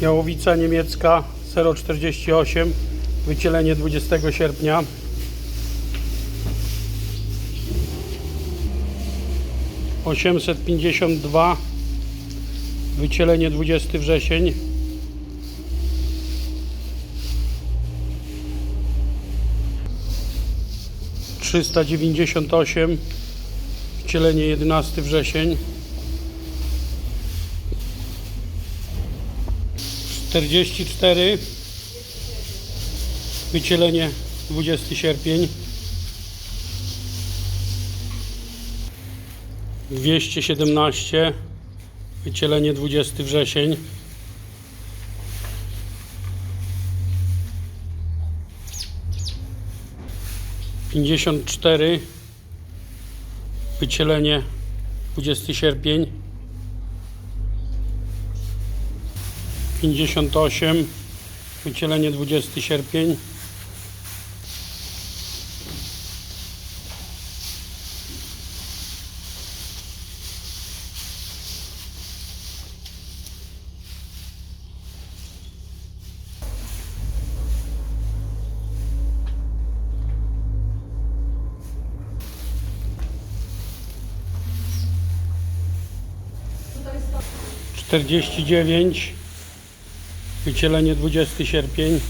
Jałowica niemiecka 048 wycielenie 20 sierpnia. osiemset pięćdziesiąt dwa wycielenie 20 wrzesień. trzysta dziewięćdziesiąt osiem wcielenie 11 wrzesień 44 wycielenie 20 sierpień. 217 wycielenie 20 wrzesień. Pięćdziesiąt cztery. Wycielenie 20 sierpień 58 wycielenie 20 sierpień. czterdzieści dziewięć wycielenie 20 sierpień